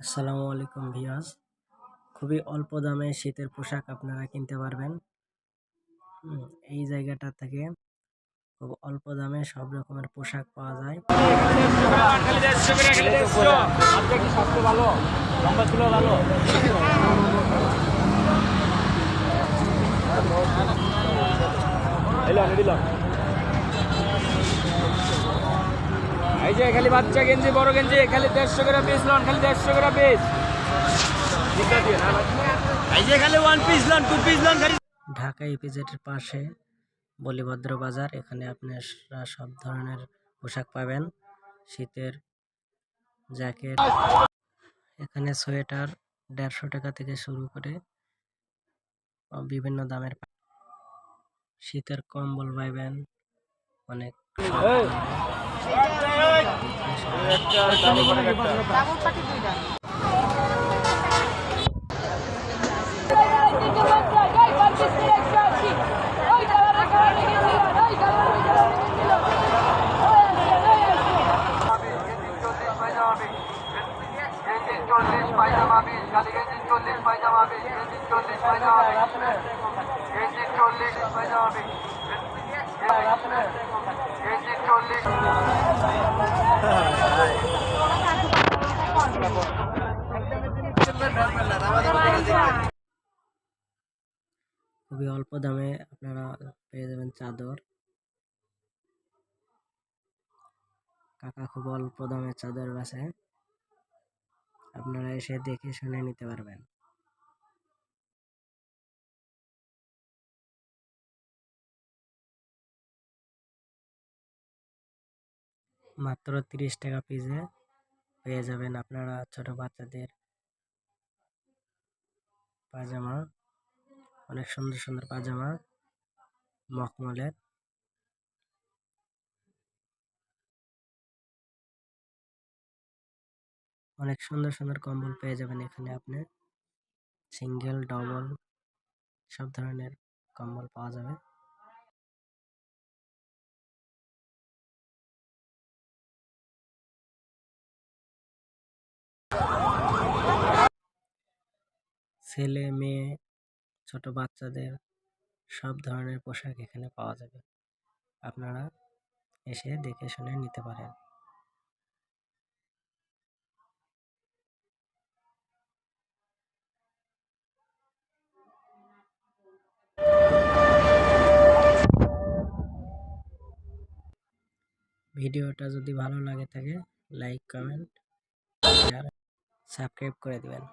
আসসালামু আলাইকুম ভিয়াস খুবই অল্প দামে শীতের পোশাক আপনারা কিনতে পারবেন। এই জায়গাটা থেকে খুব অল্প দামে সব রকমের পোশাক পাওয়া যায়। এই যে খালি বাচ্চা গেঞ্জি বড় গেঞ্জি খালি দেড়শো করে পিস লন খালি দেড়শো করে পিস এই যে খালি one piece loan two piece লন খালি ঢাকা ইপিজেটের পাশে বলিভদ্র বাজার এখানে আপনারা সব ধরনের পোশাক পাবেন। শীতের জ্যাকেট এখানে সোয়েটার দেড়শো টাকা থেকে শুরু করে বিভিন্ন দামের শীতের কম্বল পাইবেন অনেক চল্লিশ পায়জামা বিশ চল্লিশ পায়জামা বিশ চল্লিশ পায়জামা বিশ চল্লিশ খুবই অল্প দামে আপনারা পেয়ে যাবেন চাদর। কাকা খুব অল্প দামে চাদর বেচে আপনারা এসে দেখে শুনে নিতে পারবেন। মাত্র তিরিশ টাকা পিসে পেয়ে যাবেন আপনারা ছোট বাচ্চাদের পাজামা। অনেক সুন্দর সুন্দর পাজামা মখমলের অনেক সুন্দর সুন্দর কম্বল পেয়ে যাবেন এখানে আপনি। সিঙ্গেল, ডবল, সব ধরনের কম্বল পাওয়া যাবে। ছেলে, মেয়ে ছোট বাচ্চাদের সব ধরনের পোশাক এখানে পাওয়া যাবে। আপনারা এসে দেখে শুনে নিতে পারেন। ভিডিওটা যদি ভালো লাগে থাকে লাইক কমেন্ট শেয়ার সাবস্ক্রাইব করে দিবেন।